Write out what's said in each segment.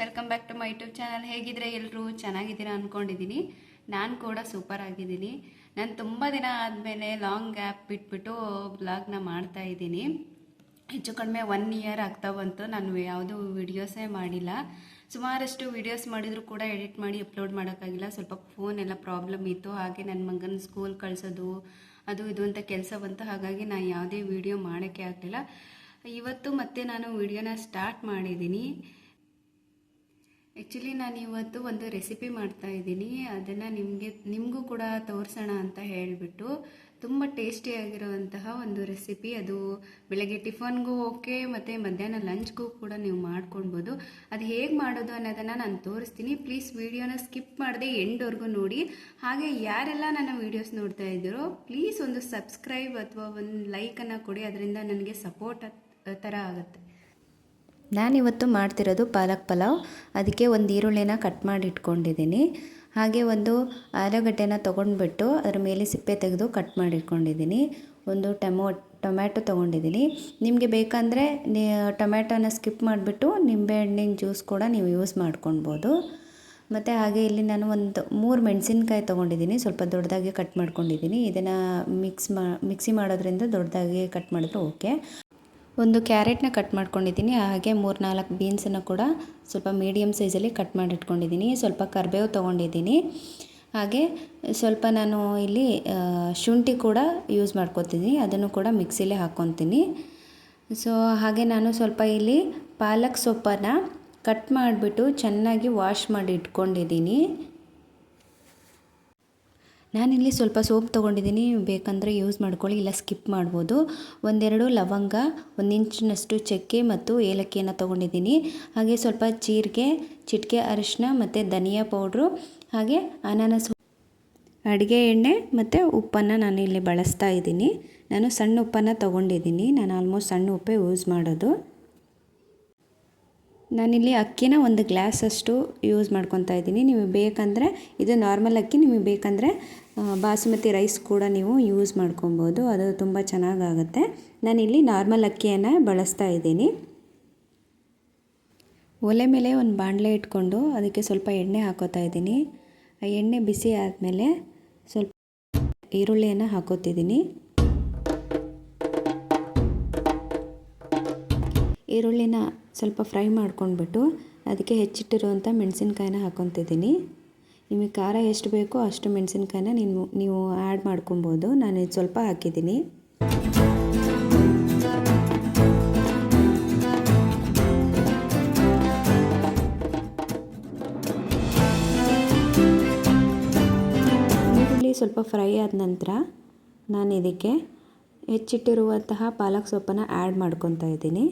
Welcome back to my YouTube channel ಹೇಗಿದ್ರೆ ಎಲ್ಲರೂ ಚೆನ್ನಾಗಿದ್ದೀರಾ ಅಂದ್ಕೊಂಡಿದ್ದೀನಿ ನಾನು ಕೂಡ ಸೂಪರ್ ಆಗಿದ್ದೀನಿ. ನಾನು ತುಂಬ ದಿನ ಆದಮೇಲೆ ಲಾಂಗ್ ಗ್ಯಾಪ್ ಬಿಟ್ಬಿಟ್ಟು ಬ್ಲಾಗ್ನ ಮಾಡ್ತಾ ಇದ್ದೀನಿ. ಹೆಚ್ಚು ಕಡಿಮೆ ಒನ್ ಇಯರ್ ಆಗ್ತಾ ಬಂತು. ನಾನು ಯಾವುದೂ ವಿಡಿಯೋಸೇ ಮಾಡಿಲ್ಲ. ಸುಮಾರಷ್ಟು ವಿಡಿಯೋಸ್ ಮಾಡಿದರೂ ಕೂಡ ಎಡಿಟ್ ಮಾಡಿ ಅಪ್ಲೋಡ್ ಮಾಡೋಕ್ಕಾಗಿಲ್ಲ. ಸ್ವಲ್ಪ ಫೋನ್ ಎಲ್ಲ ಪ್ರಾಬ್ಲಮ್ ಇತ್ತು. ಹಾಗೆ ನನ್ನ ಮಗನ ಸ್ಕೂಲ್ ಕಳಿಸೋದು, ಅದು ಇದು ಅಂತ ಕೆಲಸ ಬಂತು. ಹಾಗಾಗಿ ನಾನು ಯಾವುದೇ ವಿಡಿಯೋ ಮಾಡೋಕ್ಕೆ ಆಗಲಿಲ್ಲ. ಇವತ್ತು ಮತ್ತೆ ನಾನು ವಿಡಿಯೋನ ಸ್ಟಾರ್ಟ್ ಮಾಡಿದ್ದೀನಿ. ಆ್ಯಕ್ಚುಲಿ ನಾನು ಇವತ್ತು ಒಂದು ರೆಸಿಪಿ ಮಾಡ್ತಾ ಇದ್ದೀನಿ. ಅದನ್ನು ನಿಮಗೆ, ನಿಮಗೂ ಕೂಡ ತೋರಿಸೋಣ ಅಂತ ಹೇಳಿಬಿಟ್ಟು ತುಂಬ ಟೇಸ್ಟಿಯಾಗಿರುವಂತಹ ಒಂದು ರೆಸಿಪಿ ಅದು ಬೆಳಗ್ಗೆ ಟಿಫನ್ಗೂ ಓಕೆ ಮತ್ತು ಮಧ್ಯಾಹ್ನ ಲಂಚ್ಗೂ ಕೂಡ ನೀವು ಮಾಡ್ಕೊಳ್ಬೋದು. ಅದು ಹೇಗೆ ಮಾಡೋದು ಅನ್ನೋದನ್ನು ನಾನು ತೋರಿಸ್ತೀನಿ. ಪ್ಲೀಸ್ ವಿಡಿಯೋನ ಸ್ಕಿಪ್ ಮಾಡದೆ ಎಂಡ್ವರೆಗೂ ನೋಡಿ. ಹಾಗೆ ಯಾರೆಲ್ಲ ನನ್ನ ವೀಡಿಯೋಸ್ ನೋಡ್ತಾ ಇದ್ದೀರೋ ಪ್ಲೀಸ್ ಒಂದು ಸಬ್ಸ್ಕ್ರೈಬ್ ಅಥವಾ ಒಂದು ಲೈಕನ್ನು ಕೊಡಿ. ಅದರಿಂದ ನನಗೆ ಸಪೋರ್ಟ್ ಥರ ಆಗುತ್ತೆ. ನಾನಿವತ್ತು ಮಾಡ್ತಿರೋದು ಪಾಲಕ್ ಪಲಾವ್. ಅದಕ್ಕೆ ಒಂದು ಈರುಳ್ಳಿನ ಕಟ್ ಮಾಡಿ ಇಟ್ಕೊಂಡಿದ್ದೀನಿ. ಹಾಗೆ ಒಂದು ಆಲೂಗಡ್ಡೆನ ತೊಗೊಂಡ್ಬಿಟ್ಟು ಅದರ ಮೇಲೆ ಸಿಪ್ಪೆ ತೆಗೆದು ಕಟ್ ಮಾಡಿ ಇಟ್ಕೊಂಡಿದ್ದೀನಿ. ಒಂದು ಟಮೋ, ಟೊಮ್ಯಾಟೊ ತೊಗೊಂಡಿದ್ದೀನಿ. ನಿಮಗೆ ಬೇಕಂದರೆ ನೀ, ಟೊಮ್ಯಾಟೊನ ಸ್ಕಿಪ್ ಮಾಡಿಬಿಟ್ಟು ನಿಂಬೆಹಣ್ಣಿನ ಜ್ಯೂಸ್ ಕೂಡ ನೀವು ಯೂಸ್ ಮಾಡ್ಕೊಳ್ಬೋದು ಮತ್ತು ಹಾಗೆ ಇಲ್ಲಿ ನಾನು ಒಂದು ಮೂರು ಮೆಣಸಿನ್ಕಾಯಿ ತೊಗೊಂಡಿದ್ದೀನಿ. ಸ್ವಲ್ಪ ದೊಡ್ಡದಾಗಿ ಕಟ್ ಮಾಡ್ಕೊಂಡಿದ್ದೀನಿ. ಇದನ್ನು ಮಿಕ್ಸ್ ಮಾ ಮಿಕ್ಸಿ ಮಾಡೋದ್ರಿಂದ ದೊಡ್ಡದಾಗಿ ಕಟ್ ಮಾಡಿದ್ರೆ ಓಕೆ ಒಂದು ಕ್ಯಾರೆಟ್ನ ಕಟ್ ಮಾಡ್ಕೊಂಡಿದ್ದೀನಿ, ಹಾಗೆ ಮೂರು ನಾಲ್ಕು ಬೀನ್ಸನ್ನು ಕೂಡ ಸ್ವಲ್ಪ ಮೀಡಿಯಮ್ ಸೈಜಲ್ಲಿ ಕಟ್ ಮಾಡಿಟ್ಕೊಂಡಿದ್ದೀನಿ, ಸ್ವಲ್ಪ ಕರಿಬೇವು ತೊಗೊಂಡಿದ್ದೀನಿ. ಹಾಗೆ ಸ್ವಲ್ಪ ನಾನು ಇಲ್ಲಿ ಶುಂಠಿ ಕೂಡ ಯೂಸ್ ಮಾಡ್ಕೊತೀನಿ ಅದನ್ನು ಕೂಡ ಮಿಕ್ಸಿಲೇ ಹಾಕ್ಕೊತೀನಿ ಸೊ, ಹಾಗೆ ನಾನು ಸ್ವಲ್ಪ ಇಲ್ಲಿ ಪಾಲಕ್ ಸೊಪ್ಪನ್ನು ಕಟ್ ಮಾಡಿಬಿಟ್ಟು ಚೆನ್ನಾಗಿ ವಾಶ್ ಮಾಡಿ ಇಟ್ಕೊಂಡಿದ್ದೀನಿ. ನಾನಿಲ್ಲಿ ಸ್ವಲ್ಪ ಸೋಪ್ ತೊಗೊಂಡಿದ್ದೀನಿ. ಬೇಕಂದರೆ ಯೂಸ್ ಮಾಡ್ಕೊಳ್ಳಿ, ಇಲ್ಲ ಸ್ಕಿಪ್ ಮಾಡ್ಬೋದು. ಒಂದೆರಡು ಲವಂಗ, ಒಂದು ಇಂಚಿನಷ್ಟು ಚಕ್ಕೆ ಮತ್ತು ಏಲಕ್ಕಿಯನ್ನು ತೊಗೊಂಡಿದ್ದೀನಿ. ಹಾಗೆ ಸ್ವಲ್ಪ ಜೀರಿಗೆ, ಚಿಟಿಕೆ ಅರಿಶಿನ ಮತ್ತು ಧನಿಯಾ ಪೌಡ್ರು, ಹಾಗೆ ಅನಾನಸ್ ಅಡುಗೆ ಎಣ್ಣೆ ಮತ್ತು ಉಪ್ಪನ್ನು ನಾನು ಇಲ್ಲಿ ಬಳಸ್ತಾ ಇದ್ದೀನಿ. ನಾನು ಸಣ್ಣ ಉಪ್ಪನ್ನು ತೊಗೊಂಡಿದ್ದೀನಿ. ನಾನು ಆಲ್ಮೋಸ್ಟ್ ಸಣ್ಣ ಉಪ್ಪೇ ಯೂಸ್ ಮಾಡೋದು. ನಾನಿಲ್ಲಿ ಅಕ್ಕಿನ ಒಂದು ಗ್ಲಾಸಷ್ಟು ಯೂಸ್ ಮಾಡ್ಕೊತಾ ಇದ್ದೀನಿ. ನೀವು ಬೇಕಂದರೆ ಇದು ನಾರ್ಮಲ್ ಅಕ್ಕಿ, ನಿಮಗೆ ಬೇಕಂದರೆ ಬಾಸುಮತಿ ರೈಸ್ ಕೂಡ ನೀವು ಯೂಸ್ ಮಾಡ್ಕೊಬೋದು. ಅದು ತುಂಬ ಚೆನ್ನಾಗಾಗುತ್ತೆ. ನಾನಿಲ್ಲಿ ನಾರ್ಮಲ್ ಅಕ್ಕಿಯನ್ನು ಬಳಸ್ತಾ ಇದ್ದೀನಿ. ಒಲೆ ಮೇಲೆ ಒಂದು ಬಾಣಲೆ ಇಟ್ಕೊಂಡು ಅದಕ್ಕೆ ಸ್ವಲ್ಪ ಎಣ್ಣೆ ಹಾಕೋತಾ ಇದ್ದೀನಿ. ಆ ಎಣ್ಣೆ ಬಿಸಿ ಆದಮೇಲೆ ಸ್ವಲ್ಪ ಈರುಳ್ಳಿಯನ್ನು ಹಾಕೋತಿದ್ದೀನಿ. ಈರುಳ್ಳಿನ ಸ್ವಲ್ಪ ಫ್ರೈ ಮಾಡ್ಕೊಂಡ್ಬಿಟ್ಟು ಅದಕ್ಕೆ ಹೆಚ್ಚಿಟ್ಟಿರುವಂಥ ಮೆಣಸಿನ್ಕಾಯಿನ ಹಾಕೊತಿದ್ದೀನಿ. ನಿಮಗೆ ಖಾರ ಎಷ್ಟು ಬೇಕೋ ಅಷ್ಟು ಮೆಣಸಿನ್ಕಾಯಿನ ನೀವು ನೀವು ಆ್ಯಡ್ ಮಾಡ್ಕೊಬೋದು. ನಾನು ಇದು ಸ್ವಲ್ಪ ಹಾಕಿದ್ದೀನಿ. ಈರುಳ್ಳಿ ಸ್ವಲ್ಪ ಫ್ರೈ ಆದ ನಂತರ ನಾನು ಇದಕ್ಕೆ ಹೆಚ್ಚಿಟ್ಟಿರುವಂತಹ ಪಾಲಕ್ ಸೊಪ್ಪನ್ನು ಆ್ಯಡ್ ಮಾಡ್ಕೊತಾ ಇದ್ದೀನಿ.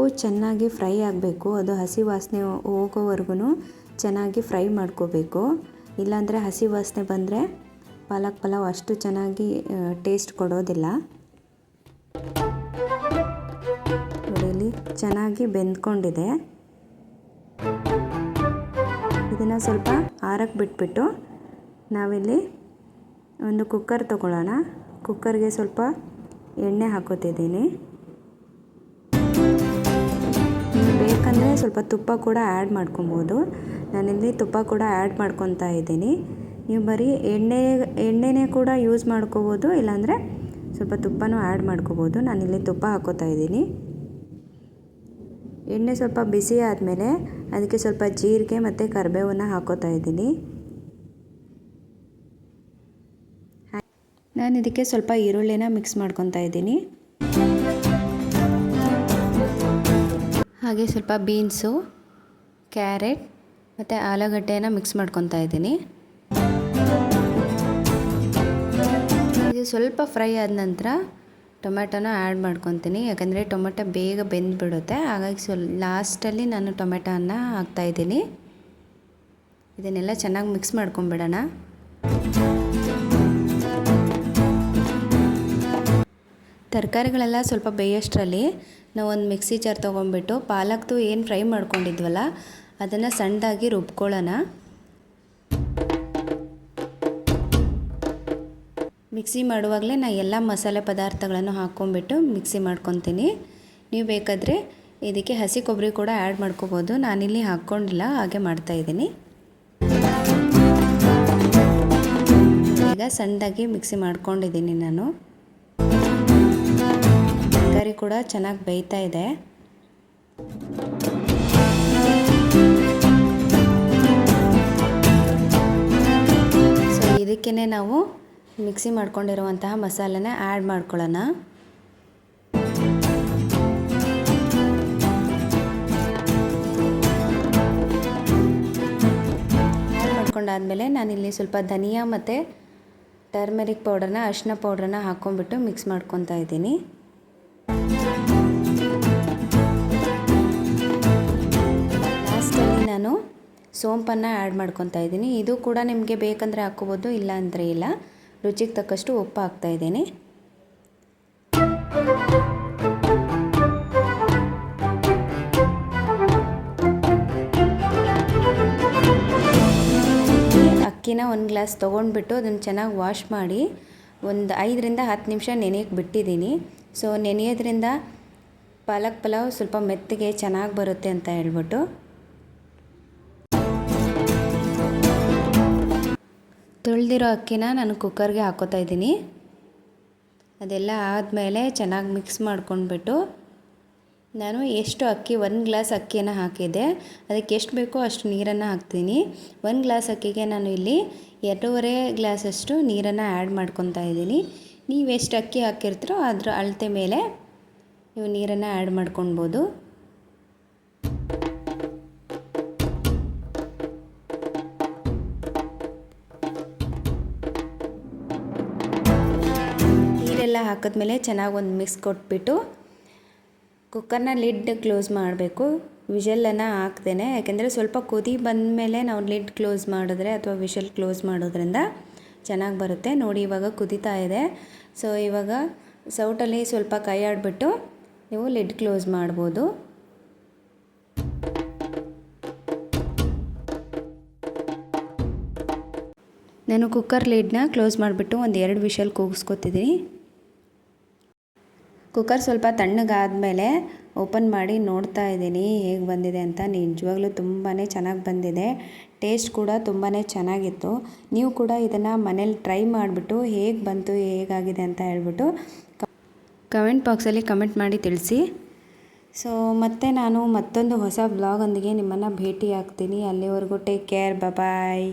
ಸೊಪ್ಪು ಚೆನ್ನಾಗಿ ಫ್ರೈ ಆಗಬೇಕು. ಅದು ಹಸಿ ವಾಸನೆ ಹೋಗೋವರೆಗೂ ಚೆನ್ನಾಗಿ ಫ್ರೈ ಮಾಡ್ಕೋಬೇಕು. ಇಲ್ಲಾಂದರೆ ಹಸಿ ವಾಸನೆ ಬಂದರೆ ಪಾಲಕ್ ಪಲಾವ್ ಅಷ್ಟು ಚೆನ್ನಾಗಿ ಟೇಸ್ಟ್ ಕೊಡೋದಿಲ್ಲ. ಇಲ್ಲಿ ಚೆನ್ನಾಗಿ ಬೆಂದ್ಕೊಂಡಿದೆ. ಇದನ್ನು ಸ್ವಲ್ಪ ಆರಕ್ಕೆ ಬಿಟ್ಬಿಟ್ಟು ನಾವಿಲ್ಲಿ ಒಂದು ಕುಕ್ಕರ್ ತಗೊಳ್ಳೋಣ. ಕುಕ್ಕರ್ಗೆ ಸ್ವಲ್ಪ ಎಣ್ಣೆ ಹಾಕೋತಿದ್ದೀನಿ. ಬೇಕಂದರೆ ಸ್ವಲ್ಪ ತುಪ್ಪ ಕೂಡ ಆ್ಯಡ್ ಮಾಡ್ಕೊಬೋದು. ನಾನಿಲ್ಲಿ ತುಪ್ಪ ಕೂಡ ಆ್ಯಡ್ ಮಾಡ್ಕೊತಾ ಇದ್ದೀನಿ. ನೀವು ಬರೀ ಎಣ್ಣೆ, ಎಣ್ಣೆನೇ ಕೂಡ ಯೂಸ್ ಮಾಡ್ಕೋಬೋದು, ಇಲ್ಲಾಂದರೆ ಸ್ವಲ್ಪ ತುಪ್ಪನೂ ಆ್ಯಡ್ ಮಾಡ್ಕೋಬೋದು. ನಾನಿಲ್ಲಿ ತುಪ್ಪ ಹಾಕೋತಾ ಇದ್ದೀನಿ. ಎಣ್ಣೆ ಸ್ವಲ್ಪ ಬಿಸಿ ಆದಮೇಲೆ ಅದಕ್ಕೆ ಸ್ವಲ್ಪ ಜೀರಿಗೆ ಮತ್ತು ಕರಿಬೇವನ್ನು ಹಾಕೋತಾ ಇದ್ದೀನಿ. ನಾನು ಇದಕ್ಕೆ ಸ್ವಲ್ಪ ಈರುಳ್ಳಿನ ಮಿಕ್ಸ್ ಮಾಡ್ಕೊತಾ ಇದ್ದೀನಿ. ಹಾಗೆ ಸ್ವಲ್ಪ ಬೀನ್ಸು, ಕ್ಯಾರೆಟ್ ಮತ್ತು ಆಲೂಗಡ್ಡೆನ ಮಿಕ್ಸ್ ಮಾಡ್ಕೊತಾ ಇದ್ದೀನಿ. ಇದು ಸ್ವಲ್ಪ ಫ್ರೈ ಆದ ನಂತರ ಟೊಮೆಟೊನ ಆ್ಯಡ್ ಮಾಡ್ಕೊತೀನಿ. ಯಾಕಂದರೆ ಟೊಮೆಟೊ ಬೇಗ ಬೆಂದ್ಬಿಡುತ್ತೆ. ಹಾಗಾಗಿ ಸ್ವಲ್ಪ ಲಾಸ್ಟಲ್ಲಿ ನಾನು ಟೊಮೆಟೊನ ಹಾಕ್ತಾಯಿದ್ದೀನಿ ಇದನ್ನೆಲ್ಲ ಚೆನ್ನಾಗಿ ಮಿಕ್ಸ್ ಮಾಡ್ಕೊಂಬಿಡೋಣ. ತರಕಾರಿಗಳೆಲ್ಲ ಸ್ವಲ್ಪ ಬೇಯೋಷ್ಟರಲ್ಲಿ ನಾವೊಂದು ಮಿಕ್ಸಿ ಜಾರ್ ತೊಗೊಂಡ್ಬಿಟ್ಟು ಪಾಲಕ್ದು ಏನು ಫ್ರೈ ಮಾಡ್ಕೊಂಡಿದ್ವಲ್ಲ, ಅದನ್ನು ಸಣ್ಣದಾಗಿ ರುಬ್ಕೊಳ್ಳೋಣ. ಮಿಕ್ಸಿ ಮಾಡುವಾಗಲೇ ನಾನು ಎಲ್ಲ ಮಸಾಲೆ ಪದಾರ್ಥಗಳನ್ನು ಹಾಕ್ಕೊಂಬಿಟ್ಟು ಮಿಕ್ಸಿ ಮಾಡ್ಕೊತೀನಿ. ನೀವು ಬೇಕಾದರೆ ಇದಕ್ಕೆ ಹಸಿ ಕೊಬ್ಬರಿ ಕೂಡ ಆ್ಯಡ್ ಮಾಡ್ಕೋಬೋದು. ನಾನಿಲ್ಲಿ ಹಾಕ್ಕೊಂಡಿಲ್ಲ, ಹಾಗೆ ಮಾಡ್ತಾಯಿದ್ದೀನಿ ಈಗ ಸಣ್ಣದಾಗಿ ಮಿಕ್ಸಿ ಮಾಡ್ಕೊಂಡಿದ್ದೀನಿ ನಾನು. ತರಕಾರಿ ಕೂಡ ಚೆನ್ನಾಗಿ ಬೇಯ್ತಾ ಇದೆ. ಸೊ ಇದಕ್ಕೇ ನಾವು ಮಿಕ್ಸಿ ಮಾಡ್ಕೊಂಡಿರುವಂತಹ ಮಸಾಲೆನ ಆ್ಯಡ್ ಮಾಡ್ಕೊಳ್ಳೋಣ. ಆ್ಯಡ್ ಮಾಡ್ಕೊಂಡಾದಮೇಲೆ ನಾನಿಲ್ಲಿ ಸ್ವಲ್ಪ ಧನಿಯಾ ಮತ್ತು ಟರ್ಮೆರಿಕ್ ಪೌಡರ್ನ, ಅರಿಶಿನ ಪೌಡ್ರನ್ನ ಹಾಕ್ಕೊಂಡ್ಬಿಟ್ಟು ಮಿಕ್ಸ್ ಮಾಡ್ಕೊತಾ ಇದ್ದೀನಿ. ನಾನು ಸೋಂಪನ್ನು ಆ್ಯಡ್ ಮಾಡ್ಕೊತಾ ಇದ್ದೀನಿ. ಇದು ಕೂಡ ನಿಮಗೆ ಬೇಕಂದರೆ ಹಾಕ್ಕೋಬೋದು, ಇಲ್ಲ ಅಂದರೆ ಇಲ್ಲ. ರುಚಿಗೆ ತಕ್ಕಷ್ಟು ಉಪ್ಪು ಹಾಕ್ತಾ ಇದ್ದೀನಿ. ಅಕ್ಕಿನ ಒಂದು ಗ್ಲಾಸ್ ತೊಗೊಂಡ್ಬಿಟ್ಟು ಅದನ್ನು ಚೆನ್ನಾಗಿ ವಾಶ್ ಮಾಡಿ ಒಂದು ಐದರಿಂದ ಹತ್ತು ನಿಮಿಷ ನೆನೆಯಕ್ಕೆ ಬಿಟ್ಟಿದ್ದೀನಿ. ಸೊ, ನೆನೆಯೋದ್ರಿಂದ ಪಾಲಕ್ ಪಲಾವ್ ಸ್ವಲ್ಪ ಮೆತ್ತಗೆ ಚೆನ್ನಾಗಿ ಬರುತ್ತೆ ಅಂತ ಹೇಳ್ಬಿಟ್ಟು ತೊಳೆದಿರೋ ಅಕ್ಕಿನ ನಾನು ಕುಕ್ಕರ್ಗೆ ಹಾಕೋತಾ ಇದ್ದೀನಿ. ಅದೆಲ್ಲ ಆದಮೇಲೆ ಚೆನ್ನಾಗಿ ಮಿಕ್ಸ್ ಮಾಡ್ಕೊಂಡ್ಬಿಟ್ಟು ನಾನು ಎಷ್ಟು ಅಕ್ಕಿ, ಒಂದು ಗ್ಲಾಸ್ ಅಕ್ಕಿಯನ್ನು ಹಾಕಿದ್ದೆ. ಅದಕ್ಕೆ ಎಷ್ಟು ಬೇಕೋ ಅಷ್ಟು ನೀರನ್ನು ಹಾಕ್ತೀನಿ. ಒಂದು ಗ್ಲಾಸ್ ಅಕ್ಕಿಗೆ ನಾನು ಇಲ್ಲಿ ಎರಡೂವರೆ ಗ್ಲಾಸಷ್ಟು ನೀರನ್ನು ಆ್ಯಡ್ ಮಾಡ್ಕೊತಾ ಇದ್ದೀನಿ. ನೀವು ಎಷ್ಟು ಅಕ್ಕಿ ಹಾಕಿರ್ತೀರೋ ಅದರ ಅಳತೆ ಮೇಲೆ ನೀವು ನೀರನ್ನು ಆ್ಯಡ್ ಮಾಡ್ಕೊಳ್ಬೋದು. ನೀರೆಲ್ಲ ಹಾಕಿದ್ಮೇಲೆ ಚೆನ್ನಾಗಿ ಒಂದು ಮಿಕ್ಸ್ ಕೊಟ್ಬಿಟ್ಟು ಕುಕ್ಕರ್ನ ಲಿಡ್ ಕ್ಲೋಸ್ ಮಾಡಬೇಕು. ವಿಷಲನ್ನು ಹಾಕ್ದೇನೆ. ಯಾಕೆಂದರೆ ಸ್ವಲ್ಪ ಕುದಿ ಬಂದಮೇಲೆ ನಾವು ಲಿಡ್ ಕ್ಲೋಸ್ ಮಾಡಿದ್ರೆ ಅಥವಾ ವಿಷಲ್ ಕ್ಲೋಸ್ ಮಾಡೋದ್ರಿಂದ ಚೆನ್ನಾಗಿ ಬರುತ್ತೆ. ನೋಡಿ ಇವಾಗ ಕುದೀತಾ ಇದೆ. ಸೊ ಇವಾಗ ಸೌಟಲ್ಲಿ ಸ್ವಲ್ಪ ಕೈ ಆಡಿಬಿಟ್ಟು ನೀವು ಲಿಡ್ ಕ್ಲೋಸ್ ಮಾಡ್ಬೋದು. ನಾನು ಕುಕ್ಕರ್ ಲಿಡ್ನ ಕ್ಲೋಸ್ ಮಾಡಿಬಿಟ್ಟು ಒಂದು ಎರಡು ವಿಷಲ್ ಕೂಗಿಸ್ಕೊತಿದ್ದೀನಿ. ಕುಕ್ಕರ್ ಸ್ವಲ್ಪ ತಣ್ಣಗಾದ ಮೇಲೆ ಓಪನ್ ಮಾಡಿ ನೋಡ್ತಾ ಇದ್ದೀನಿ ಹೇಗೆ ಬಂದಿದೆ ಅಂತ. ನಿಜವಾಗ್ಲೂ ತುಂಬಾ ಚೆನ್ನಾಗಿ ಬಂದಿದೆ. ಟೇಸ್ಟ್ ಕೂಡ ತುಂಬಾ ಚೆನ್ನಾಗಿತ್ತು. ನೀವು ಕೂಡ ಇದನ್ನು ಮನೇಲಿ ಟ್ರೈ ಮಾಡಿಬಿಟ್ಟು ಹೇಗೆ ಬಂತು, ಹೇಗಾಗಿದೆ ಅಂತ ಹೇಳ್ಬಿಟ್ಟು ಕಮೆಂಟ್ ಬಾಕ್ಸಲ್ಲಿ ಕಮೆಂಟ್ ಮಾಡಿ ತಿಳಿಸಿ. ಸೊ, ಮತ್ತೆ ನಾನು ಮತ್ತೊಂದು ಹೊಸ ಬ್ಲಾಗೊಂದಿಗೆ ನಿಮ್ಮನ್ನು ಭೇಟಿ ಆಗ್ತೀನಿ ಅಲ್ಲಿವರೆಗೂ ಟೇಕ್ ಕೇರ್ ಬಾಯ್